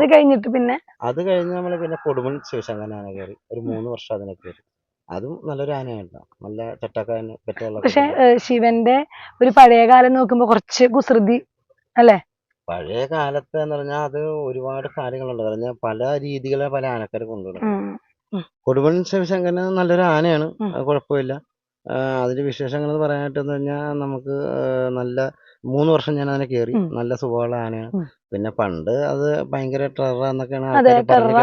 അത് കഴിഞ്ഞിട്ട് പിന്നെ? അത് കഴിഞ്ഞ് നമ്മൾ പിന്നെ കൊടുമൺ ശിവശങ്കരൻ ആന കയറി ഒരു മൂന്ന് വർഷം അതിനെ കയറി അതും നല്ലൊരു ആനയായിരുന്നു നല്ല ചട്ടക്കാൻ പറ്റുള്ള പക്ഷെ ശിവന്റെ ഒരു പഴയ കാലം നോക്കുമ്പോ കുറച്ച് കുസൃതി അല്ലെ? പഴയ കാലത്ത് എന്ന് പറഞ്ഞാൽ അത് ഒരുപാട് കാര്യങ്ങളുണ്ട്. പറഞ്ഞാൽ പല രീതികളെ പല ആനക്കാർ കൊണ്ടുവരും കൊടുമൺ ശിവശങ്കരൻ നല്ലൊരു ആനയാണ്. കുഴപ്പമില്ല. അതിന്റെ വിശേഷങ്ങൾ എന്ന് പറയാനായിട്ടെന്ന് പറഞ്ഞാൽ നമുക്ക് നല്ല മൂന്ന് വർഷം ഞാൻ അതിനെ കയറി നല്ല സുഖമുള്ള ആനയാണ്. പിന്നെ പണ്ട് അത് ഭയങ്കര ടെറർ എന്നൊക്കെയാണ് പറഞ്ഞ്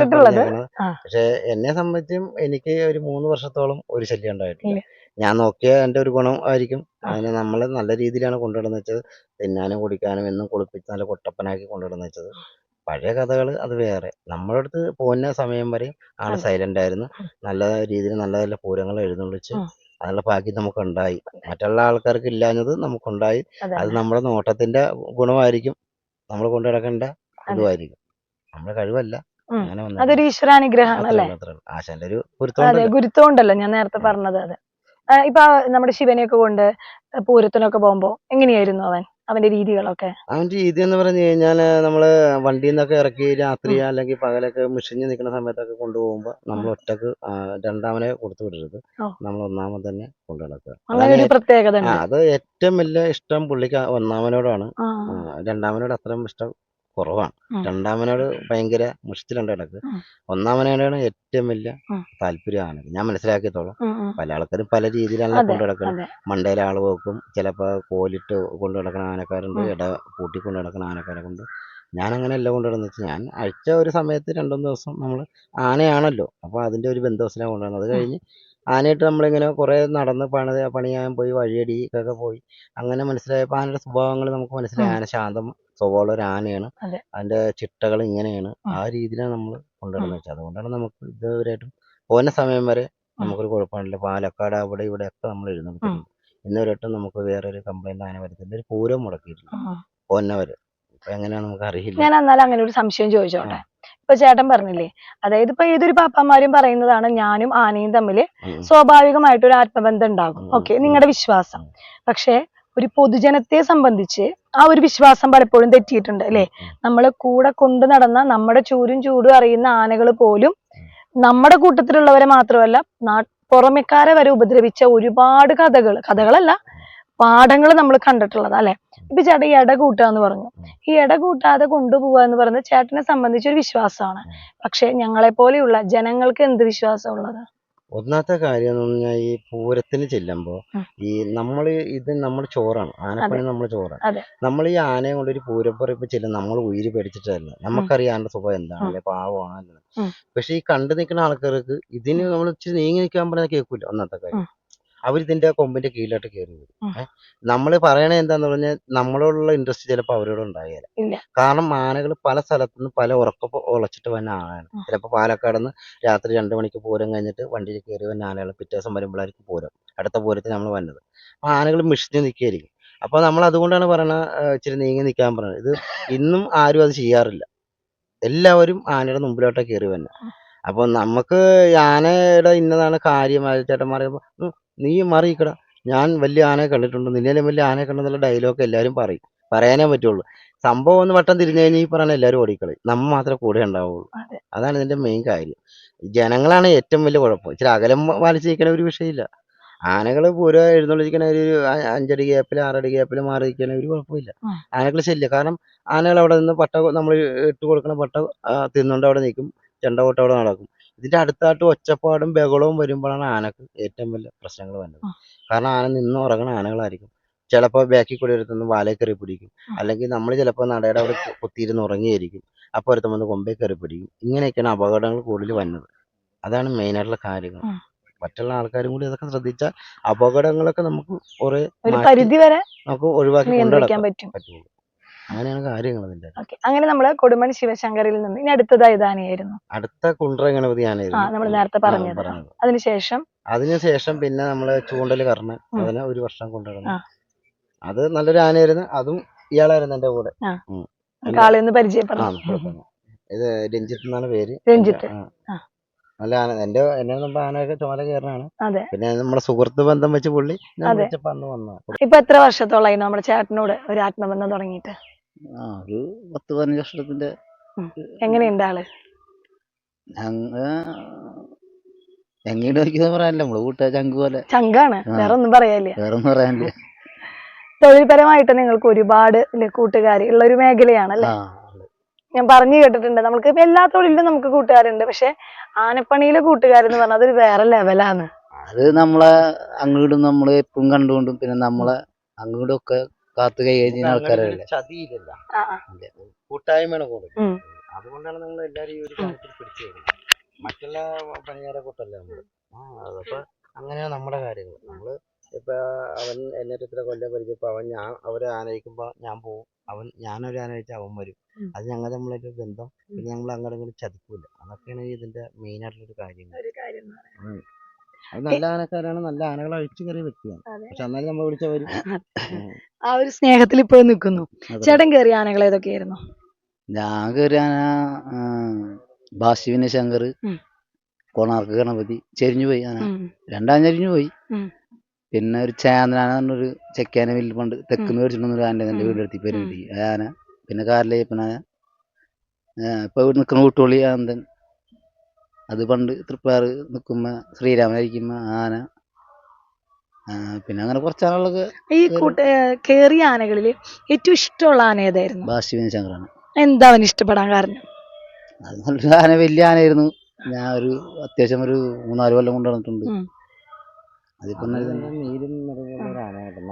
കേട്ടിട്ടുള്ളത്. പക്ഷെ എന്നെ സംബന്ധിച്ചും എനിക്ക് ഒരു മൂന്ന് വർഷത്തോളം ഒരു ശല്യം ഉണ്ടായിട്ടില്ല. ഞാൻ നോക്കിയ എന്റെ ഒരു ഗുണം ആയിരിക്കും. അതിനെ നമ്മൾ നല്ല രീതിയിലാണ് കൊണ്ടുവിടുന്ന വെച്ചത്. തിന്നാനും കുടിക്കാനും എന്നും കുളിപ്പിച്ച് നല്ല കൊട്ടപ്പനാക്കി കൊണ്ടുവിടുന്ന വെച്ചത്. പഴയ കഥകൾ അത് വേറെ. നമ്മുടെ അടുത്ത് പോകുന്ന സമയം വരെ ആൾ സൈലന്റ് ആയിരുന്നു. നല്ല രീതിയിൽ നല്ല നല്ല പൂരങ്ങൾ എഴുന്നള്ളിച്ച്. അതിനുള്ള ഭാഗ്യം നമുക്കുണ്ടായി. മറ്റുള്ള ആൾക്കാർക്ക് ഇല്ലാഞ്ഞത് നമുക്കുണ്ടായി. അതെ. നമ്മുടെ നോട്ടത്തിന്റെ ഗുണമായിരിക്കും. നമ്മൾ കൊണ്ടു നടക്കേണ്ട ഇതുമായിരിക്കും. നമ്മുടെ കഴിവല്ല. അതൊരു ഈശ്വരാനുഗ്രഹമാണ് അല്ലെ. ആശാന്റെ ഒരു അതെ ഗുരുത്വം ഉണ്ടല്ലോ ഞാൻ നേരത്തെ പറഞ്ഞത് അതെ. ഇപ്പൊ നമ്മുടെ ശിവനെയൊക്കെ കൊണ്ട് പൂരത്തിനൊക്കെ പോകുമ്പോ എങ്ങനെയായിരുന്നു അവൻ? അവന്റെ രീതികളൊക്കെ? അവന്റെ രീതി എന്ന് പറഞ്ഞു കഴിഞ്ഞാൽ നമ്മൾ വണ്ടിയിൽ നിന്നൊക്കെ ഇറക്കി രാത്രി അല്ലെങ്കിൽ പകലൊക്കെ മിഷിഞ്ഞ് നിൽക്കുന്ന സമയത്തൊക്കെ കൊണ്ടുപോകുമ്പോ നമ്മൾ ഒറ്റയ്ക്ക് രണ്ടാമനെ കൊടുത്തു വിടരുത്. നമ്മൾ ഒന്നാമൻ തന്നെ കൊണ്ടു നടക്കുക. അത് ഏറ്റവും വലിയ ഇഷ്ടം പുള്ളിക്ക് ഒന്നാമനോടാണ്. രണ്ടാമനോട് അത്രയും ഇഷ്ടം കുറവാണ്. രണ്ടാമനോട് ഭയങ്കര മുഷ്ടിലുണ്ട് ഇടയ്ക്ക് ഒന്നാമനോടാണ് ഏറ്റവും വലിയ. താല്പര്യമാണ് ഞാൻ മനസ്സിലാക്കിയത്തോളം. പല ആൾക്കാരും പല രീതിയിലാണ് കൊണ്ടു നടക്കുന്നത് മണ്ടയിൽ ആൾ വെക്കും ചിലപ്പോൾ കോലിട്ട് കൊണ്ടു നടക്കുന്ന ആനക്കാരുണ്ട്. ഇട പൂട്ടി കൊണ്ട് നടക്കുന്ന കൊണ്ട്. ഞാൻ അങ്ങനെ എല്ലാം കൊണ്ടു നടന്നു വെച്ചാൽ ഞാൻ അഴിച്ച ഒരു സമയത്ത് രണ്ടൊന്ന് ദിവസം നമ്മൾ ആനയാണല്ലോ. അപ്പോൾ അതിന്റെ ഒരു ബന്ധവസിലാണ് കൊണ്ടുവന്നത് അത് കഴിഞ്ഞ് ആനയായിട്ട് നമ്മളിങ്ങനെ കുറേ നടന്ന് പണി പണിയാൻ പോയി വഴിയടിക്കൊക്കെ പോയി. അങ്ങനെ മനസ്സിലായപ്പോൾ ആനയുടെ സ്വഭാവങ്ങൾ നമുക്ക് മനസ്സിലായി. ആന ശാന്തം സ്വഭാവമുള്ള ഒരു ആനയാണ് അതിന്റെ ചിട്ടകൾ ഇങ്ങനെയാണ് ആ രീതിയിലാണ് നമ്മൾ കൊണ്ടുവരുന്നത്. വെച്ചാൽ അതുകൊണ്ടാണ് നമുക്ക് ഇതുവരെയായിട്ടും പോന്ന സമയം വരെ നമുക്കൊരു കുഴപ്പമില്ല. പാലക്കാട് അവിടെ ഇവിടെ ഒക്കെ നമ്മൾ എഴുതുന്നത് ഇന്നുവരെയായിട്ടും നമുക്ക് ഒരു കംപ്ലൈന്റ് ആന വരുത്തില്ല ഒരു പൂരം മുടക്കിയിട്ടില്ല പോന്നവര് ഇപ്പൊ എങ്ങനെയാ നമുക്ക് അറിയില്ല. ഞാൻ എന്നാലും അങ്ങനെ ഒരു സംശയം ചോദിച്ചോട്ടെ? ഇപ്പൊ ചേട്ടൻ പറഞ്ഞില്ലേ? അതായത് ഇപ്പൊ ഏതൊരു പാപ്പന്മാരും പറയുന്നതാണ് ഞാനും ആനയും തമ്മിൽ സ്വാഭാവികമായിട്ടൊരു സ്വാഭാവികമായിട്ട് ഒരു ആത്മബന്ധം ഉണ്ടാകും. ഓക്കേ നിങ്ങളുടെ വിശ്വാസം. പക്ഷെ ഒരു പൊതുജനത്തെ സംബന്ധിച്ച് ആ ഒരു വിശ്വാസം പലപ്പോഴും തെറ്റിയിട്ടുണ്ട് അല്ലെ? നമ്മൾ കൂടെ കൊണ്ടു നടന്ന നമ്മുടെ ചൂരും ചൂടും അറിയുന്ന ആനകൾ പോലും നമ്മുടെ കൂട്ടത്തിലുള്ളവരെ മാത്രമല്ല പുറമെക്കാരെ വരെ ഉപദ്രവിച്ച ഒരുപാട് കഥകൾ കഥകളല്ല പാഠങ്ങൾ നമ്മൾ കണ്ടിട്ടുള്ളത് അല്ലെ? ഇപ്പൊ ചേട്ടൻ ഇട കൂട്ടുക എന്ന് പറഞ്ഞു. ഈ ഇട കൂട്ടാതെ കൊണ്ടുപോവുക എന്ന് പറയുന്നത് ചേട്ടനെ സംബന്ധിച്ച് ഒരു വിശ്വാസമാണ്. പക്ഷെ ഞങ്ങളെ പോലെയുള്ള ജനങ്ങൾക്ക് എന്ത് വിശ്വാസം ഉള്ളത് ഒന്നാമത്തെ കാര്യം എന്ന് പറഞ്ഞാൽ ഈ പൂരത്തിന് ചെല്ലുമ്പോൾ ഈ നമ്മൾ ഇത് നമ്മൾ ചോറാണ്. ആനപ്പണി നമ്മൾ ചോറാണ്. നമ്മൾ ഈ ആനയെ കൊണ്ട് ഒരു പൂരപ്പുറപ്പ് ചെല്ലും നമ്മൾ ഉയിരി പേടിച്ചിട്ടല്ല? നമുക്കറിയാം ആന്റെ സുഖം എന്താണല്ലേ? പാവമാണ്. പക്ഷെ ഈ കണ്ടു നിൽക്കുന്ന ആൾക്കാർക്ക് ഇതിന് നമ്മൾ ഇച്ചിരി നീങ്ങി നിൽക്കാൻ പറഞ്ഞാൽ കേൾക്കൂല ഒന്നാമത്തെ കാര്യം. അവരിതിന്റെ കൊമ്പിന്റെ കീഴിലോട്ട് കയറി വരും. നമ്മൾ പറയണത് എന്താന്ന് പറഞ്ഞാൽ നമ്മളോടുള്ള ഇൻട്രസ്റ്റ് ചിലപ്പോൾ അവരോട് ഉണ്ടായാല. ഇല്ല. കാരണം ആനകൾ പല സ്ഥലത്തുനിന്ന് പല ഉറക്കം ഉളച്ചിട്ട് വന്ന ആനയാണ് ചിലപ്പോൾ പാലക്കാട് നിന്ന് രാത്രി രണ്ട് മണിക്ക് പൂരം കഴിഞ്ഞിട്ട് വണ്ടിയിൽ കയറി വന്ന ആനകൾ പിറ്റേ ദിവസം വരുമ്പോഴായിരിക്കും പൂരം. അടുത്ത പൂരത്തിന് നമ്മൾ വന്നത്. അപ്പൊ ആനകൾ മിഷിഞ്ഞ് നിൽക്കുകയായിരിക്കും അപ്പൊ നമ്മൾ അതുകൊണ്ടാണ് പറയുന്നത് ഇച്ചിരി നീങ്ങി നിൽക്കാൻ പറയുന്നത് ഇത് ഇന്നും ആരും അത് ചെയ്യാറില്ല. എല്ലാവരും ആനയുടെ മുമ്പിലോട്ടാണ് കയറി വന്നെ. അപ്പൊ നമുക്ക് ആനയുടെ ഇന്നതാണ് കാര്യമായ ചേട്ടന്മാർ ഉം, നീ മാറിയിക്കട ഞാൻ വലിയ ആനയെ കണ്ടിട്ടുണ്ട്. നിന്നേലും വലിയ ആനയെ കണ്ടെന്നുള്ള ഡയലോഗ് എല്ലാവരും പറയും. പറയാനേ പറ്റുള്ളൂ. സംഭവം ഒന്ന് വട്ടം തിരിഞ്ഞു കഴിഞ്ഞാൽ ഈ പറഞ്ഞ എല്ലാവരും ഓടിക്കളി നമ്മ മാത്രമേ കൂടെ ഉണ്ടാവുള്ളൂ. അതാണ് ഇതിന്റെ മെയിൻ കാര്യം. ജനങ്ങളാണ് ഏറ്റവും വലിയ കുഴപ്പം. ഇച്ചിരി അകലം പാലിച്ച് നിൽക്കണ ഒരു വിഷയമില്ല. ആനകൾ പൂരം എഴുന്നള്ളിരിക്കണ ഒരു അഞ്ചടി ഗ്യാപ്പിൽ ആറടി ഗ്യാപ്പിൽ മാറി നിൽക്കണ ഒരു കുഴപ്പമില്ല. ആനകൾ ശല്യം. കാരണം ആനകൾ അവിടെ നിന്ന് പട്ട നമ്മൾ ഇട്ട് കൊടുക്കണ പട്ട തിന്നുകൊണ്ട് അവിടെ നിൽക്കും. ചെണ്ട കൊട്ട് അവിടെ നടക്കും. ഇതിന്റെ അടുത്തായിട്ട് ഒച്ചപ്പാടും ബഹളവും വരുമ്പോഴാണ് ആനക്ക് ഏറ്റവും വലിയ പ്രശ്നങ്ങൾ വരുന്നത്. കാരണം ആന നിന്ന് ഉറങ്ങുന്ന ആനകളായിരിക്കും. ചിലപ്പോൾ ബാക്കിൽ കൂടി ഒരുത്തുനിന്ന് വാലേ കയറി പിടിക്കും. അല്ലെങ്കിൽ നമ്മൾ ചിലപ്പോൾ നടയുടെ അവിടെ കുത്തിയിരുന്ന് ഉറങ്ങിയായിരിക്കും അപ്പോൾ ഒരുത്തം വന്ന് കൊമ്പേ കയറി പിടിക്കും. ഇങ്ങനെയൊക്കെയാണ് അപകടങ്ങൾ കൂടുതൽ വരുന്നത്. അതാണ് മെയിനായിട്ടുള്ള കാര്യങ്ങൾ. മറ്റുള്ള ആൾക്കാരും കൂടി അതൊക്കെ ശ്രദ്ധിച്ചാൽ അപകടങ്ങളൊക്കെ നമുക്ക് കുറെ പരിധി വരെ നമുക്ക് ഒഴിവാക്കി കൊണ്ടുനടക്കാൻ പറ്റും. പറ്റുള്ളൂ. അങ്ങനെയാണ് കാര്യങ്ങൾ ഓക്കെ അങ്ങനെ നമ്മൾ കൊടുമൺ ശിവശങ്കറിൽ നിന്ന് ഇനി അടുത്തതായി ഇതാനെയായിരുന്നു അടുത്ത കുണ്ട്ര ഗണപതി ആ ആനയായിരുന്നു നമ്മൾ നേരത്തെ പറഞ്ഞു പറഞ്ഞത് പറഞ്ഞത് അതിനുശേഷം അതിനുശേഷം പിന്നെ നമ്മൾ ചൂണ്ടൽ ഉം. അതിനെ ഒരു വർഷം കൊണ്ടുവരുന്നു ആ. അത് നല്ലൊരു ആനയായിരുന്നു അതും ഇയാളായിരുന്നു എന്റെ കൂടെ ആ. ഉം. കാളെ ഒന്ന് ആ, പരിചയപ്പെടണം കുഴപ്പമില്ല. ഇത് രഞ്ജിത്ത് എന്നാണ് പേര് രഞ്ജിത്ത്. ആ. ആ. നല്ല ആന എന്റെ എന്നെ മുമ്പ് ആനയൊക്കെ ചോല കയറാണ് അതെ പിന്നെ നമ്മുടെ സുഹൃത്ത് ബന്ധം വെച്ച് പുള്ളി ഞാൻ അതെ. വിളിച്ചപ്പോ അന്ന് വന്ന ഇപ്പൊ എത്ര വർഷത്തോളായി നമ്മുടെ ചേട്ടനോട് ഒരു ആത്മബന്ധം തുടങ്ങിയിട്ട് ആ ഒരു പത്ത് പതിനഞ്ച് വർഷത്തിന്റെ എങ്ങനെയുണ്ട് ആൾ? ഞങ്ങ എങ്ങനെ നോക്കിയെന്ന് പറയാനില്ല. നമ്മൾ കൂട്ടുകാർ ചങ്ക് പോലെ. ചങ്കാണ്. വേറെ ഒന്നും പറയാനില്ല. വേറെ ഒന്നും പറയാനില്ല. തൊഴിൽപരമായിട്ട് നിങ്ങൾക്ക് ഒരുപാട് കൂട്ടുകാരി ഉള്ള ഒരു മേഖലയാണ് അല്ലെ? ഞാൻ പറഞ്ഞു കേട്ടിട്ടുണ്ട്. നമുക്ക് ഇപ്പൊ എല്ലാ തൊഴിലിലും നമുക്ക് കൂട്ടുകാരുണ്ട്. പക്ഷെ ആനപ്പണിയിലെ കൂട്ടുകാരെന്ന് പറഞ്ഞാൽ അതൊരു വേറെ ലെവലാണ്. അത് നമ്മളെ അങ്ങോട്ടും നമ്മൾ എപ്പോഴും കണ്ടുകൊണ്ടും പിന്നെ നമ്മളെ അങ്ങോട്ടും ഒക്കെ കാത്തു കൈകാര്യം ആൾക്കാരല്ലേ? ചതിയില്ല. കൂട്ടായ്മയാണ് കൂടുതൽ അതുകൊണ്ടാണ് നമ്മൾ എല്ലാരും ഈ ഒരു കാര്യത്തിൽ പിടിച്ചു വരുന്നത്. മറ്റുള്ള പണിക്കാരെ കൂട്ടല്ല നമ്മൾ? ആ അതപ്പോ അങ്ങനെയാണ് നമ്മുടെ കാര്യങ്ങൾ നമ്മൾ ഇപ്പൊ അവൻ എന്നെ ഇത്ര കൊല്ലം പരിചയപ്പോ അവൻ ഞാൻ അവരെ ആനയിക്കുമ്പോ ഞാൻ പോവും. അവൻ ഞാനൊരു ആനയിച്ച അവൻ വരും. അത് ഞങ്ങൾ ഒരു ബന്ധം. പിന്നെ ഞങ്ങൾ അങ്ങോട്ടും ഇങ്ങോട്ടും ചതിക്കൂല അതൊക്കെയാണ് ഇതിന്റെ മെയിൻ ആയിട്ടുള്ള ഒരു കാര്യങ്ങൾ അത് നല്ല ആനക്കാരാണ്. നല്ല ആനകളെ അഴിച്ചു കയറിയ വ്യക്തിയാണ്. പക്ഷെ എന്നാലും നമ്മൾ വിളിച്ച വരും ആ ഒരു സ്നേഹത്തിൽ ഇപ്പോഴും നിൽക്കുന്നു. ചേട്ടൻ കയറിയ ആനകൾ ഏതൊക്കെയായിരുന്നു? ഞാൻ കയറിയ ആന ബാശിവിന് ശങ്കർ കോണാർക്ക് ഗണപതി ചെരിഞ്ഞു പോയി ആന. രണ്ടാം ചെരിഞ്ഞു പോയി പിന്നെ ഒരു ചേന്ദനാന പറഞ്ഞൊരു ചെക്കാന വില്ല് പണ്ട് തെക്കുന്ന മേടിച്ചിട്ടൊരു ആന എന്റെ വീടെടുത്തി ആ ആന. പിന്നെ കാറിലേപ്പനാന ഇപ്പൊ ഇവിടെ നിൽക്കുന്ന ഊട്ടുള്ളി ആനന്ദൻ അത് പണ്ട് തൃപ്പാറ് ശ്രീരാമൻ ശ്രീരാമനായിരിക്കുമ്പോ ആന പിന്നെ അങ്ങനെ കുറച്ച് ആളുകളൊക്കെ ഈ കൂട്ട കേറിയ ആനകളിൽ ഏറ്റവും ഇഷ്ടമുള്ള ആന ഏതായിരുന്നു? ബാശിവിന് ശങ്കറാണ് എന്താ അവന് ഇഷ്ടപ്പെടാൻ കാരണം? അത് നല്ലൊരു ആന വലിയ ആനയായിരുന്നു. ഞാൻ ഒരു അത്യാവശ്യം ഒരു മൂന്നാൽ കൊല്ലം കൊണ്ട്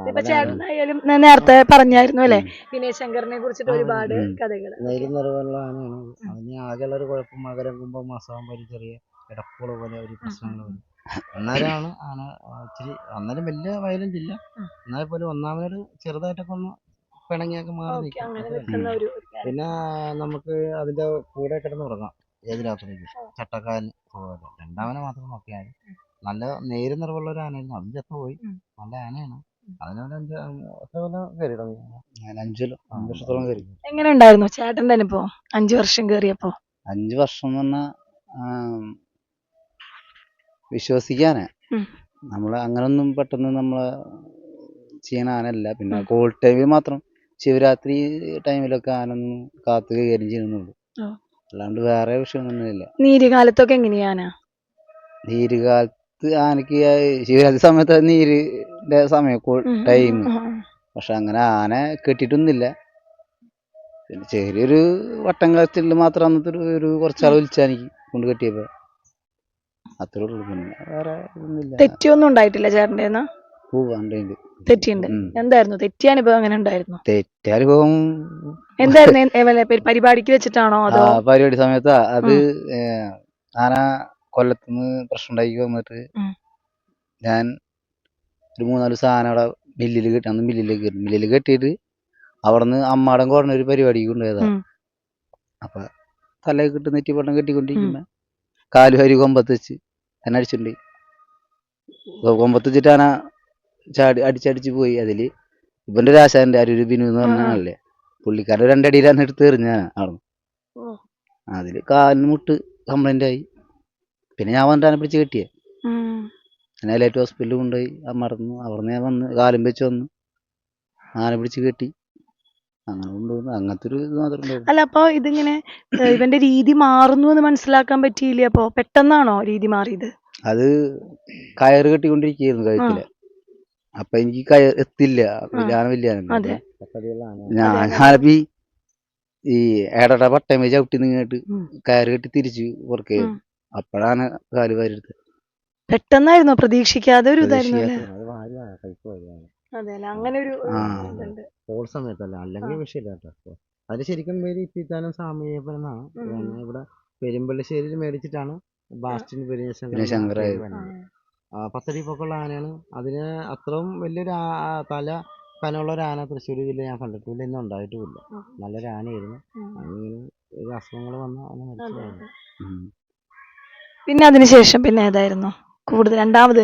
ഇപ്പൊ ചേട്ടനായാലും ഞാൻ നേരത്തെ പറഞ്ഞായിരുന്നു അല്ലെ? വിനയ് ശങ്കറിനെ കുറിച്ചിട്ട് ഒരുപാട്. കഥകൾ നീരും നിറവുള്ള ആനയാണ് അതിന് ആകെയുള്ള ഒരു കുഴപ്പം മകരം കുമ്പം അസുഖം പോലെ ചെറിയ ഇടപ്പുള പോലെ ഒരു പ്രശ്നങ്ങൾ എന്നാലാണ് ആന ഇച്ചിരി അന്നേരം വലിയ വയലന്റ് ഇല്ല. എന്നാൽ പോലും ഒന്നാമതൊരു ചെറുതായിട്ടൊക്കെ ഒന്ന് പിണങ്ങിയൊക്കെ മാറി നിൽക്കും. പിന്നെ നമുക്ക് അതിന്റെ കൂടെ കിടന്ന് ഉറങ്ങാം. ഏത് രാത്രിക്കും ചട്ടക്കാരൻ പോലെ രണ്ടാമനെ മാത്രം നോക്കിയാൽ. നല്ല നേര് നിറവുള്ള ഒരു ആനയായിരുന്നു. അതും ചത്തുപോയി ഉം. നല്ല ആനയാണ്. അതിനൊരു അഞ്ച് എത്ര കൊല്ലം കയറി തുടങ്ങി ഞാൻ അഞ്ചു കൊല്ലം അഞ്ച് വർഷത്തോളം കയറി എങ്ങനെ ഉണ്ടായിരുന്നു ചേട്ടന്റെ അനുഭവം അഞ്ചു വർഷം കേറിയപ്പോ അഞ്ച് വർഷം എന്ന് പറഞ്ഞാൽ വിശ്വസിക്കാനേ. ഉം. നമ്മൾ അങ്ങനൊന്നും പെട്ടെന്ന് നമ്മൾ ചെയ്യണ ആനല്ല പിന്നെ ഉം. കോവിഡ് ടൈമിൽ മാത്രം ശിവരാത്രി ടൈമിലൊക്കെ ആനൊന്നും കാത്തു കൈകാര്യം ചെയ്യുന്നുള്ളൂ. ആ. അല്ലാണ്ട് വേറെ വിഷയമൊന്നുമില്ല. നീരുകാലത്തൊക്കെ എങ്ങനെയാന നീരുകാലത്ത് ആനക്ക് ശിവരാത്രി സമയത്ത് നീരിന്റെ സമയം ടൈം. പക്ഷെ അങ്ങനെ ആന കെട്ടിട്ടൊന്നുമില്ല പിന്നെ ചെറിയൊരു വട്ടം കളത്തിൽ മാത്രം അന്നത്തെ ഒരു കുറച്ചാൾ വിളിച്ചാനിക്ക് കൊണ്ട് കെട്ടിയപ്പോ. അത്രേ ഉള്ളൂ. പിന്നെ വേറെ ഒന്നുമില്ല തെറ്റിയൊന്നും ഉണ്ടായിട്ടില്ല ചേട്ടന്റെ തെറ്റിയുണ്ട് എന്തായിരുന്നു? തെറ്റിയ അനുഭവം ഉണ്ടായിരുന്നു? എന്തായിരുന്നു? പരിപാടിക്ക് വെച്ചിട്ടാണോ പരിപാടി സമയത്താ. അത് ആന കൊല്ലത്തുനിന്ന് പ്രശ്നം ഉണ്ടാക്കി വന്നിട്ട്. ഞാൻ ഒരു മൂന്നാൽ സാധനം അവിടെ മില്ലിൽ കെട്ടി. അന്ന് ബില്ലിൽ കയറി മില്ലിൽ കെട്ടിയിട്ട് അവിടുന്ന് അമ്മാടൻ കുറഞ്ഞ ഒരു പരിപാടിക്ക് കൊണ്ടുപോയതാ. അപ്പൊ തല കിട്ടി നെറ്റിപ്പട്ടം കെട്ടിക്കൊണ്ടിരിക്കുമ്പോ കാലു അരി കൊമ്പത്ത് വെച്ച് എന്നെ അടിച്ചിട്ടുണ്ട്. കൊമ്പത്ത് വെച്ചിട്ട് ആന ചാടി അടിച്ചടിച്ച് പോയി. അതിൽ ഇവന്റെ രാശാന്റെ അരൂര് ബിനു എന്ന് പറഞ്ഞാണല്ലേ പുള്ളിക്കാരുടെ. പുള്ളിക്കാരൻ രണ്ടടിയിലാണ് എടുത്ത് എറിഞ്ഞാണ് അവിടെ. അതിൽ കാലിന് മുട്ട് കംപ്ലൈന്റ് ആയി. പിന്നെ ഞാൻ വന്നിട്ട് ആനെ പിടിച്ച് കെട്ടിയേ. ഞാൻ ലൈറ്റ് ഹോസ്പിറ്റലിൽ കൊണ്ടുപോയി. മറന്നു. അവിടുന്ന് ഞാൻ വന്ന് കാലും വെച്ച് വന്നു ആന പിടിച്ച് കെട്ടി. അങ്ങനെ കൊണ്ടുപോകുന്നു അങ്ങനത്തെ ഒരു ഇത് മാത്രമേ ഉണ്ടായിരുന്നു അല്ല അപ്പൊ ഇതിങ്ങനെ ഇവന്റെ രീതി മാറുന്നു എന്ന് മനസ്സിലാക്കാൻ പറ്റിയില്ലേ? അപ്പൊ പെട്ടെന്നാണോ രീതി മാറിയത്? അത് കയറ് കെട്ടിക്കൊണ്ടിരിക്കുകയായിരുന്നു കഴുത്തിൽ. അപ്പൊ എനിക്ക് കയർ എത്തില്ല. വലിയ വലിയ ഞാൻ അതെ. ഞാനപ്പി ഈ ഏടട പട്ടയം ചവിട്ടി ഔട്ടി നിന്നിട്ട് കയറ് കെട്ടി തിരിച്ചു പുറകെ ഉം. അപ്പോഴാണ് കാൽ വാരിയെടുത്തത് പെട്ടെന്നായിരുന്നു പ്രതീക്ഷിക്കാതെ ഒരു ഇതായിരുന്നു അല്ലേ അത് വാരി കഴിച്ചു പോയതാണ് അതെ അല്ലെ അങ്ങനെ ഒരു ആ. ഇതുണ്ട് കോൾ സമയത്തല്ല അല്ലെങ്കിൽ ആ. വിഷയമില്ല കേട്ടോ അത് ശരിക്കും പേര് സാമീപനാണ് ഉം. ഇവിടെ പെരുമ്പള്ളിശ്ശേരിയിൽ മേടിച്ചിട്ടാണ് ബാസ്റ്റിൻ ആയത്. ആ. പത്തടി പൊക്കമുള്ള ആനയാണ് അതിന് അത്രയും വലിയൊരു ആ- ആ തല കനമുള്ള ഒരു ആന തൃശ്ശൂർ ജില്ല ഞാൻ കണ്ടിട്ടില്ല ഇന്നും ഉണ്ടായിട്ടുമില്ല ഉം. നല്ലൊരു ആനയായിരുന്നു ഉം. ഒരു അസുഖങ്ങൾ വന്ന ആന അതെ, മരിച്ചതാണ് അതെ. ഉം. പിന്നെ അതിനുശേഷം പിന്നെ ഏതായിരുന്നു? കൂടുതൽ രണ്ടാമത്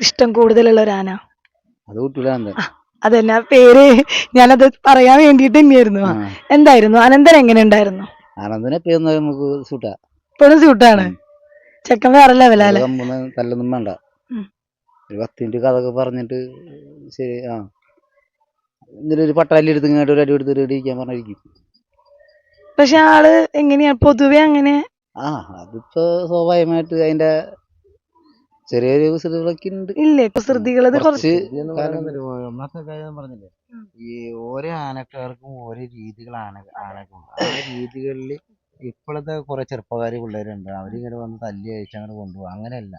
ഇഷ്ടം കൂടുതലുള്ള ഒരു ആന. അത് ആ അതെന്നാ. പേര് ഞാനത് പറയാൻ വേണ്ടിട്ട് തന്നെയായിരുന്നു. എന്തായിരുന്നു? അനന്തൻ എങ്ങനെ ഉണ്ടായിരുന്നു? അനന്തനെ പേന്ന് നമുക്ക് സൂട്ടാ ഇപ്പോഴും സൂട്ടാണ്. ചെക്കൻ വേറെ ലെവലല്ലേ തല്ലൊന്നും വേണ്ട. ഒരു പത്ത് മിനിറ്റ് കഥ ഒക്കെ പറഞ്ഞിട്ട് ശരി ആ. എന്തെങ്കിലും ഒരു പട്ടാലി എടുത്ത് ഇങ്ങോട്ട് ഒരു അടി എടുത്ത് ഒരു അടി ഇരിക്കാൻ പറഞ്ഞിരിക്കും. പക്ഷെ ആൾ എങ്ങനെയാ? പൊതുവെ അങ്ങനെ ആ അതിപ്പോ സ്വാഭാവികമായിട്ട് അതിന്റെ ചെറിയൊരു കുസൃതികളൊക്കെ ഉണ്ട് ഇല്ലേ കുസൃതികൾ ഇത് കുറച്ച് പറഞ്ഞില്ലേ? ഈ ഓരോ ആനക്കാർക്കും ഓരോ രീതികളാണ് ആനക്കും. ആ രീതികളിൽ ഇപ്പോഴത്തെ കുറെ ചെറുപ്പക്കാര് പിള്ളേരുണ്ട്. അവരിങ്ങനെ വന്ന് തല്ലി അയച്ച് അങ്ങനെ കൊണ്ടുപോകും. അങ്ങനെയല്ല.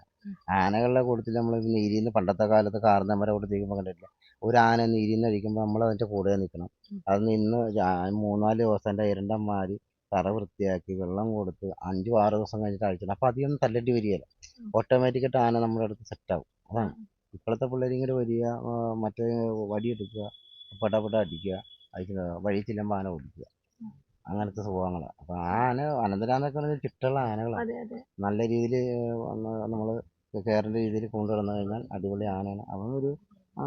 ആനകളുടെ കൂട്ടത്തിൽ നമ്മൾ നീരിന്ന് പണ്ടത്തെ കാലത്ത് കാർന്നമ്മരെ കൊടുത്തേക്കുമ്പോൾ കണ്ടിട്ടില്ല? ഒരു ആന നീരിന്ന് അഴിക്കുമ്പോൾ നമ്മൾ അതിന്റെ കൂടെ നിൽക്കണം അത് നിന്ന് ജാ- മൂന്നാൽ ദിവസം എന്റെ ഇരണ്ടന്മാര് തറ വൃത്തിയാക്കി വെള്ളം കൊടുത്ത് അഞ്ചും ആറ് ദിവസം കഴിഞ്ഞിട്ട് അഴിച്ചിടും. അപ്പൊ അധികം തല്ലേണ്ടി വരികയില്ല. ഓട്ടോമാറ്റിക്കായിട്ട് ആന നമ്മുടെ അടുത്ത് സെറ്റ് ആവും. അതാണ്. ഇപ്പോഴത്തെ പിള്ളേർ ഇങ്ങനെ വരിക മറ്റേ വടിയെടുക്കുക പടപട അടിക്കുക അയക്കുക വഴി ചെല്ലുമ്പോൾ ആന ഓടിക്കുക. അങ്ങനത്തെ സ്വഭാവങ്ങളാണ് അപ്പൊ ആന അനന്തരാന്നൊക്കെ പറഞ്ഞാൽ ചിട്ടുള്ള ആനകളാണ്. നല്ല രീതിയിൽ നമ്മൾ കയറേണ്ട രീതിയിൽ കൊണ്ടുവന്നു കഴിഞ്ഞാൽ അടിപൊളി ആനയാണ്. അവനൊരു ഒരു ആ,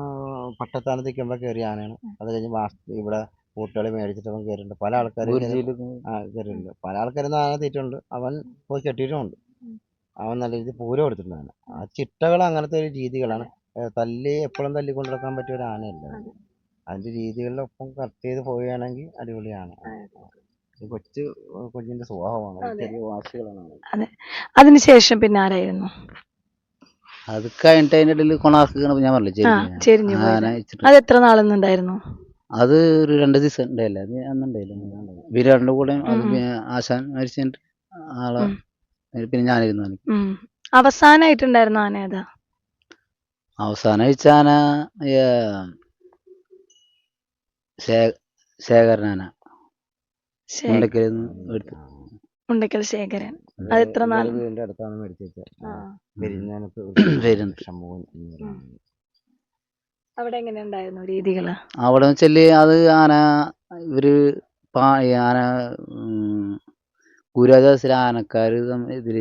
പട്ടത്താനത്ത് നിൽക്കുമ്പോൾ കയറിയ ആനയാണ്. അത് കഴിഞ്ഞ് ഇവിടെ കൂട്ടുകളെ മേടിച്ചിട്ട് അവൻ കയറിയിട്ടുണ്ട് പല ആൾക്കാരും ആ കയറിയിട്ടുണ്ട് പല ആൾക്കാരും ആകെ തീറ്റുണ്ട് അവൻ പോയി കെട്ടിയിട്ടുമുണ്ട്. അവൻ നല്ല രീതിയിൽ പൂരം എടുത്തിട്ടുണ്ട് ആ ചിട്ടകൾ അങ്ങനത്തെ ഒരു രീതികളാണ്. തല്ലി എപ്പോഴും തല്ലിക്കൊണ്ട് നടക്കാൻ പറ്റിയ ഒരു ആനയല്ല അത്. അതിന്റെ രീതികളിലൊപ്പം കറക്റ്റ് ചെയ്ത് പോവുകയാണെങ്കിൽ അടിപൊളിയാണ്. കൊച്ചു കുഞ്ഞിന്റെ സ്വഭാവമാണ്. അത് അതെ. ചെറിയ വാശികളാണ് അതിനുശേഷം പിന്നെ ആരായിരുന്നു? അത് കഴിഞ്ഞിട്ട് അതിന്റെ ഇടയിൽ കൊണാർക്ക് ഞാൻ പറഞ്ഞില്ലേ അത് എത്ര നാളെന്നുണ്ടായിരുന്നു അത് ഒരു രണ്ട് ദിവസം ഉണ്ടായില്ല. അത് അന്നുണ്ടായില്ല രണ്ടു കൂടെ അത് പിന്നെ ആശാൻ മരിച്ചിട്ട് ആളെ പിന്നെ ഞാനിരുന്നു. ഉം. അവസാനായിട്ടുണ്ടായിരുന്ന ആന ഏതാ? അവസാനം വെച്ച ആന. ശേഖരനാന ഉണ്ടക്കൽ ശേഖരൻ. അത് എത്ര നാൾ? അടുത്താണ് മേടിച്ചു വെച്ചത് ആ. പെരിഞ്ഞാനത്ത് പെരിഞ്ഞാനത്ത്. സംഭവം എന്ന് പറയുന്നത്. അവിടെ എങ്ങനെ ഉണ്ടായിരുന്നു രീതികൾ അവിടെ വെച്ചാൽ അത് ആന ഇവർ പാ ആന ഉം, ഗുരുദാസിലെ ആനക്കാര് ഇതിൽ.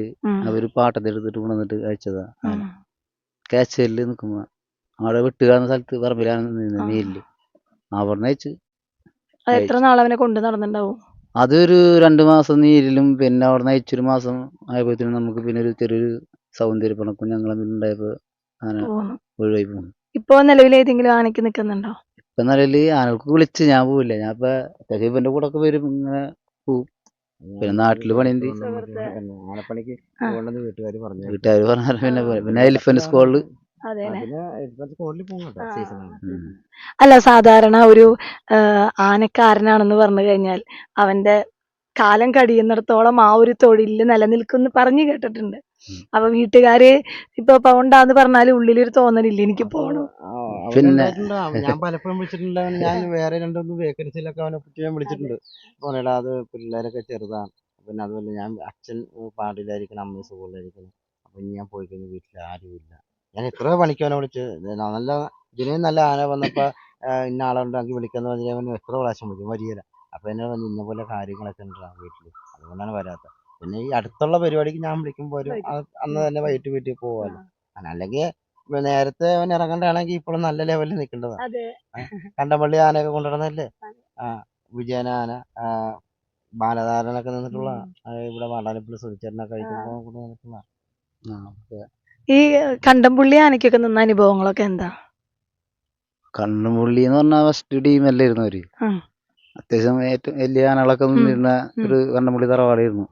അവർ പാട്ടത്തെടുത്തിട്ട് കൊണ്ടുവന്നിട്ട് കഴിച്ചതാ ആന. കാച്ചലിൽ നിക്കുമ്പോ അവിടെ വെട്ടുകാണുന്ന സ്ഥലത്ത് പറമ്പിലാണ് നിന്നത്. നീരിൽ അവിടെ അത് എത്ര നാളവനെ കൊണ്ട് നടന്നിണ്ടാവും? നടന്നിട്ടുണ്ടാവും അതൊരു രണ്ടു മാസം നീരിലും പിന്നെ അവിടെ നിന്ന് അയച്ചൊരു മാസം ആയപ്പോഴത്തേനും നമുക്ക് പിന്നെ ഒരു ചെറിയൊരു സൗന്ദര്യ പണക്കും ഞങ്ങളെ ഉണ്ടായപ്പോ ആന ഒഴിവായി പോകുന്നു ഇപ്പൊ നിലവിൽ ഏതെങ്കിലും ആനയ്ക്ക് നിക്കുന്നുണ്ടോ? ഇപ്പൊ നിലവിൽ ആനകൾക്ക് വിളിച്ച് ഞാൻ പോവില്ല. ഞാൻ ഇപ്പൊ അത്യാവശ്യം ഇവന്റെ കൂടെ ഒക്കെ വരും ഇങ്ങനെ പോവും. പിന്നെ നാട്ടിൽ പണിയുണ്ട്. ആനപ്പണിക്ക് വീട്ടുകാർ പറഞ്ഞു. വീട്ടുകാർ പറഞ്ഞാൽ പിന്നെ പിന്നെ എലിഫന്റ് സ്കൂളിൽ അതെ പിന്നെ എലിഫന്റ് സ്കോഡിൽ പോകും കേട്ടോ അല്ല സാധാരണ ഒരു ആനക്കാരനാണെന്ന് പറഞ്ഞു കഴിഞ്ഞാൽ അവന്റെ കാലം കഴിയുന്നിടത്തോളം ആ ഒരു തൊഴിലിൽ നിലനിൽക്കുന്നു പറഞ്ഞു കേട്ടിട്ടുണ്ട്. അപ്പൊ വീട്ടുകാര് ഇപ്പൊ പോണ്ടാന്ന് പറഞ്ഞാൽ ഉള്ളിലൊരു തോന്നലില്ല എനിക്ക് പോണം. പിന്നെ- ഞാൻ പലപ്പോഴും വിളിച്ചിട്ടുണ്ട് ഞാൻ വേറെ രണ്ടൊന്നും വേക്കൻസിയിലൊക്കെ അവനെ പറ്റി ഞാൻ വിളിച്ചിട്ടുണ്ട്. പറയടാ അത് പിള്ളേരൊക്കെ ചെറുതാണ്. പിന്നെ അതുപോലെ ഞാൻ അച്ഛൻ പാടില്ലായിരിക്കണം അമ്മ സ്കൂളിലായിരിക്കണം അപ്പൊ ഇനി ഞാൻ പോയി കഴിഞ്ഞാൽ വീട്ടിൽ ആരുമില്ല ഞാൻ എത്ര പണിക്കവനെ വിളിച്ച്. നല്ല ഇതിനെ നല്ല ആന വന്നപ്പോ ഇന്ന ആളുണ്ടെങ്കിൽ വിളിക്കാന്ന് പറഞ്ഞാൽ എത്ര പ്രാവശ്യം വിളിക്കും വരികയില്ല അപ്പൊ എന്നെ പറഞ്ഞു ഇന്ന പോലെ കാര്യങ്ങളൊക്കെ ഉണ്ടാ വീട്ടിൽ അതുകൊണ്ടാണ് വരാത്തത് പിന്നെ ഈ അടുത്തുള്ള പരിപാടിക്ക് ഞാൻ വിളിക്കുമ്പോൾ ഒരു അന്ന് തന്നെ വൈകിട്ട് വീട്ടിൽ പോവാല്ലോ അല്ലെങ്കിൽ നേരത്തെ അവൻ ഇറങ്ങണ്ടാണെങ്കിൽ ഇപ്പോഴും നല്ല ലെവലിൽ നിൽക്കേണ്ടതാണ് അതെ. കണ്ടമ്പള്ളി ആനയൊക്കെ കൊണ്ടുവരുന്നല്ലേ ആ വിജയന ആന ബാലധാരനൊക്കെ നിന്നിട്ടുള്ള ഇവിടെ കഴിക്കുമ്പോൾ നിന്നിട്ടുള്ള ഈ കണ്ടംപുള്ളി ആനയ്ക്കൊക്കെ നിന്ന അനുഭവങ്ങളൊക്കെ എന്താ? കണ്ണുമുള്ളി എന്ന് പറഞ്ഞാൽ ഫസ്റ്റ് ടീം അല്ലായിരുന്നു അവർ. അത്യാവശ്യം ഏറ്റവും വലിയ ആനകളൊക്കെ നിന്നിരുന്ന ഒരു കണ്ണുമുള്ളി തറവാടായിരുന്നു.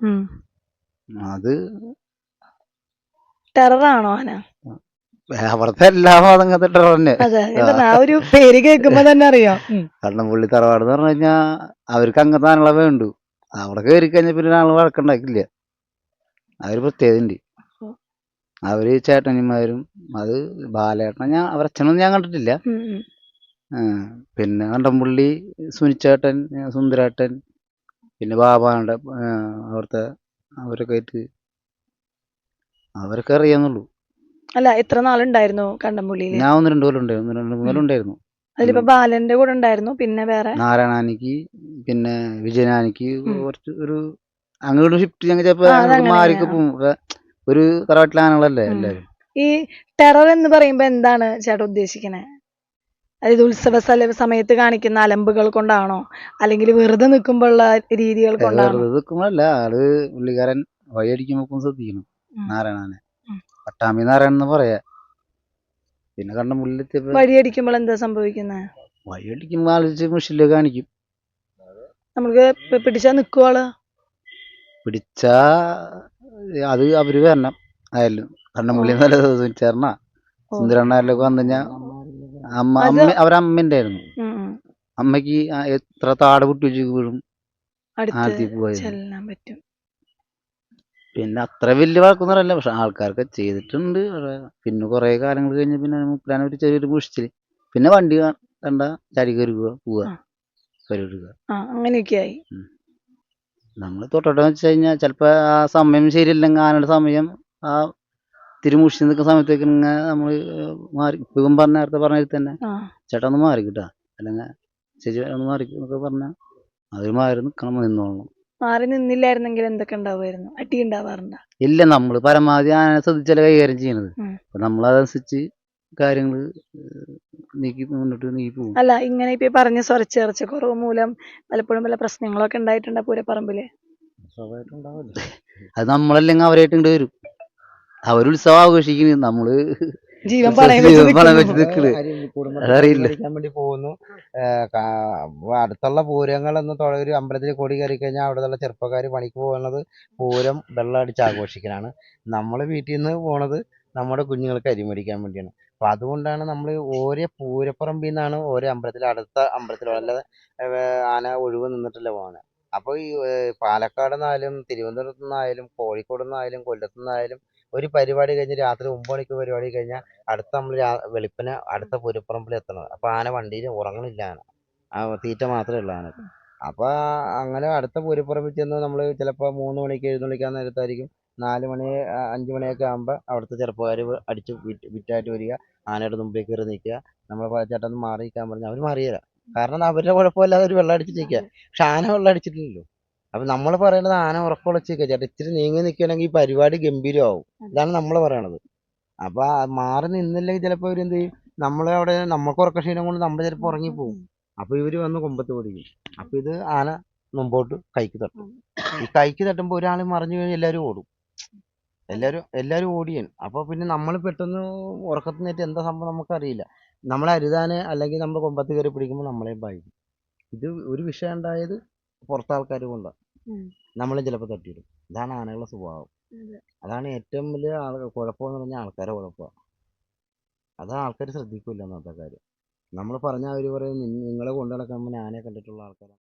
അത് ടെററാണോ ആന? അവിടുത്തെ എല്ലാ ഭാഗത്തെ തന്നെ അതെ ഞാൻ ഒരു പേര് കേൾക്കുമ്പോ തന്നെ അറിയാം. കണ്ണമ്പുള്ളി കണ്ണമ്പള്ളി തറവാട് എന്ന് പറഞ്ഞു കഴിഞ്ഞാൽ അവർക്ക് അങ്ങനത്തെ ആനകളെ വേണ്ടു. അവിടെ കയറി കഴിഞ്ഞാൽ പിന്നെ ആൾ വഴക്കുണ്ടാക്കില്ല. അതൊരു പ്രത്യേകത ഉണ്ട്. അവർ ചേട്ടനിമാരും അത് ബാലേട്ടനെ ഞാൻ അവരച്ഛനൊന്നും ഞാൻ കണ്ടിട്ടില്ല. പിന്നെ കണ്ടംപുള്ളി സുനിച്ചേട്ടൻ സുന്ദരേട്ടൻ പിന്നെ ബാബാണ്ട് അവിടുത്തെ അവരൊക്കെ ആയിട്ട് അവരൊക്കെ അറിയാന്നുള്ളൂ അല്ല എത്ര നാളുണ്ടായിരുന്നു കണ്ടംപുള്ളിയിൽ? ഞാൻ ഒന്ന് രണ്ടു കൊല്ലം ഉണ്ടായിരുന്നു ഒന്ന് രണ്ട് മൂന്ന് ഉണ്ടായിരുന്നു. അതിലിപ്പോ ബാലന്റെ കൂടെ ഉണ്ടായിരുന്നു പിന്നെ വേറെ? നാരായണാനിക്ക് പിന്നെ വിജയനാനിക്ക് കുറച്ച് ഒരു അങ്ങോട്ട് ഷിഫ്റ്റ് ഞങ്ങൾ ചിലപ്പോ മാറിക്ക് പോകും ഒരു തറവാട്ടിലെ ആനകളല്ലേ എല്ലാരും. ഈ ടെറർ എന്ന് പറയുമ്പോ എന്താണ് ചേട്ടാ ഉദ്ദേശിക്കണേ? അതായത് ഉത്സവ സ്ഥല സമയത്ത് കാണിക്കുന്ന അലമ്പുകൾ കൊണ്ടാണോ? അല്ലെങ്കിൽ വെറുതെ നിൽക്കുമ്പോഴുള്ള രീതികൾ കൊണ്ടാണോ? വെറുതെ നിൽക്കുമ്പോഴല്ല ആൾ പുള്ളിക്കാരൻ വഴിയടിക്കുമ്പോ ശ്രദ്ധിക്കണം. നാരായണനെ. പട്ടാമ്പി നാരായണൻ എന്ന് പറയാ. പിന്നെ കണ്ട മുള്ളിലെത്തിയപ്പോ വഴിയടിക്കുമ്പോൾ എന്താ സംഭവിക്കുന്നത് വഴി അടിക്കുമ്പോൾ ആലോചിച്ച് മുഷിൽ കാണിക്കും. നമുക്ക് പിടിച്ചാ നിക്കുവാൾ പിടിച്ചാ അത് അവർ വരണം. ആയാലും കണ്ണമുള്ളി നല്ല ചേർന്ന. സുന്ദരണ്ണാരിലൊക്കെ വന്നു കഴിഞ്ഞാൽ അമ്മ അമ്മ അവരമ്മന്റെ ആയിരുന്നു. അമ്മയ്ക്ക് എത്ര താട് പൊട്ടി വെച്ച് വീഴും. പോയത്. ചെല്ലാൻ പറ്റും. പിന്നെ അത്ര വലിയ വഴക്കൊന്നും അറിയില്ല പക്ഷെ ആൾക്കാർക്ക് ചെയ്തിട്ടുണ്ട്. പിന്നെ കുറെ കാലങ്ങൾ കഴിഞ്ഞ് പിന്നെ മുപ്പിലാനെ ഒരു ചെറിയൊരു മുഷിച്ചിൽ പിന്നെ വണ്ടി കണ്ട ചരി കയറി പോവുക അങ്ങനെയൊക്കെയായി. പരിപാടിക്കുക ആ നമ്മൾ തൊട്ടോട്ടെന്ന് വെച്ച് കഴിഞ്ഞാൽ ചിലപ്പോൾ ആ സമയം ശരിയല്ലെങ്കിൽ ആനയുടെ സമയം ആ തിരുമുഷി നിൽക്കുന്ന സമയത്തേക്ക് ഇങ്ങനെ നമ്മൾ മാറി ഇപ്പം പറഞ്ഞ നേരത്തെ പറഞ്ഞ തന്നെ ചേട്ടാ ഒന്ന് മാറി കിട്ടാ. അല്ലെങ്കിൽ ചേച്ചി ഒന്ന് മാറി എന്നൊക്കെ പറഞ്ഞാൽ അത് മാറി നിൽക്കണം നിന്നോളണം മാറി നിന്നില്ലായിരുന്നെങ്കിൽ എന്തൊക്കെ ഉണ്ടാവുമായിരുന്നു? അടി ഉണ്ടാവാറുണ്ടോ? ഇല്ല നമ്മൾ പരമാവധി ആനെ ശ്രദ്ധിച്ചല്ല കൈകാര്യം ചെയ്യണത്. അപ്പൊ നമ്മൾ അതനുസരിച്ച് കാര്യങ്ങൾ നീക്കി മുന്നോട്ട് നീക്കി പോകും. അല്ല ഇങ്ങനെ ഇപ്പൊ പറഞ്ഞ സ്വരച്ചേർച്ച കുറവ് മൂലം പലപ്പോഴും പല പ്രശ്നങ്ങളൊക്കെ ഉണ്ടായിട്ടുണ്ട് പൂരപ്പറമ്പിൽ. അത് നമ്മളല്ലെങ്കിൽ അവരായിട്ട് ഇങ്ങോട്ട് വരും അവർ ഉത്സവം ആഘോഷിക്കുന്നത് നമ്മൾ ജീവൻ വേണ്ടി പോകുന്നു. അടുത്തുള്ള പൂരങ്ങൾ തൊഴ ഒരു അമ്പലത്തിൽ കൊടി കയറി കഴിഞ്ഞാൽ അവിടെയുള്ള ചെറുപ്പക്കാർ പണിക്ക് പോകുന്നത് പൂരം വെള്ളം അടിച്ച് ആഘോഷിക്കലാണ്. നമ്മൾ വീട്ടിൽ നിന്ന് പോണത് നമ്മുടെ കുഞ്ഞുങ്ങൾക്ക് അരിമടിക്കാൻ വേണ്ടിയാണ്. അപ്പൊ അതുകൊണ്ടാണ് നമ്മൾ ഓരോ പൂരപ്പറമ്പിൽ നിന്നാണ് ഓരോ അമ്പലത്തിൽ അടുത്ത അമ്പലത്തിലോ അല്ലാതെ ആന ഒഴിവ് നിന്നിട്ടില്ല പോകുന്നത് അപ്പോൾ ഈ പാലക്കാട് നിന്നായാലും തിരുവനന്തപുരത്ത് നിന്നായാലും കോഴിക്കോട് നിന്നായാലും കൊല്ലത്തു നിന്നായാലും ഒരു പരിപാടി കഴിഞ്ഞ് രാത്രി ഒമ്പത് മണിക്ക് പരിപാടി കഴിഞ്ഞാൽ അടുത്ത നമ്മൾ വെളുപ്പിന് അടുത്ത പൂരപ്പറമ്പിൽ എത്തണം അപ്പൊ ആന വണ്ടിയിൽ ഉറങ്ങണില്ല ആന. ആ തീറ്റ മാത്രമേ ഉള്ളൂ ആനക്ക്. അപ്പൊ അങ്ങനെ അടുത്ത പൂരപ്പറമ്പിൽ ചെന്ന് നമ്മൾ ചിലപ്പോൾ മൂന്ന് മണിക്ക് എഴുന്നള്ളിക്കാൻ നേരത്തായിരിക്കും. നാല് മണി അഞ്ച് മണിയൊക്കെ ആകുമ്പോൾ അവിടുത്തെ ചെറുപ്പക്കാർ അടിച്ച് വിറ്റ് വിറ്റായിട്ട് വരിക. ആനയുടെ മുമ്പിൽ കയറി നിൽക്കുക. നമ്മൾ ചേട്ടൻ മാറി നിൽക്കാൻ പറഞ്ഞാൽ അവർ മാറിയില്ല കാരണം അവരുടെ കുഴപ്പമില്ലാതെ ഒരു വെള്ളം അടിച്ച് നിൽക്കുക. പക്ഷെ ആന വെള്ളം അടിച്ചിട്ടില്ലല്ലോ. അപ്പൊ നമ്മൾ പറയണത് ആന ഉറക്കമുളച്ച് നിൽക്കുക ചേട്ടാ ഇച്ചിരി നീങ്ങി നിൽക്കുകയാണെങ്കിൽ ഈ പരിപാടി ഗംഭീരമാവും. ഇതാണ് നമ്മൾ പറയണത്. അപ്പൊ മാറി നിന്നില്ലെങ്കിൽ ചിലപ്പോൾ ഇവരെന്ത് ചെയ്യും? നമ്മളെ അവിടെ നമുക്ക് ഉറക്കക്ഷീണം കൊണ്ട് നമ്മൾ ചിലപ്പോൾ ഉറങ്ങിപ്പോവും. അപ്പൊ ഇവർ വന്ന് കൊമ്പത്ത് പിടിക്കും അപ്പൊ ഇത് ആന മുമ്പോട്ട് കൈക്ക് തട്ടും. ഈ കൈക്ക് തട്ടുമ്പോൾ ഒരാൾ മറിഞ്ഞു കഴിഞ്ഞാൽ എല്ലാവരും ഓടും. എല്ലാവരും എല്ലാവരും ഓടിയാണ് അപ്പൊ പിന്നെ നമ്മൾ പെട്ടെന്ന് ഉറക്കത്തിനേറ്റ് എന്താ സംഭവം നമുക്കറിയില്ല. നമ്മളെ അരുതാനെ അല്ലെങ്കിൽ നമ്മൾ കൊമ്പത്ത് കയറി പിടിക്കുമ്പോൾ നമ്മളെ ബാധിക്കും. ഇത് ഒരു വിഷയം ഉണ്ടായത് പുറത്താൾക്കാർ കൊണ്ടാണ്. നമ്മളും ചിലപ്പോൾ തട്ടിയിടും. ഇതാണ് ആനകളുടെ സ്വഭാവം. അതാണ് ഏറ്റവും വലിയ ആൾ കുഴപ്പമെന്ന് പറഞ്ഞാൽ ആൾക്കാരെ കുഴപ്പമാണ് അത് ആൾക്കാർ ശ്രദ്ധിക്കില്ല എന്നത്തെ കാര്യം. നമ്മൾ പറഞ്ഞാൽ അവർ പറയും "നിങ്ങ- നിങ്ങളെ കൊണ്ടു നടക്കാൻ ആനയെ കണ്ടിട്ടുള്ള ആൾക്കാരാണ്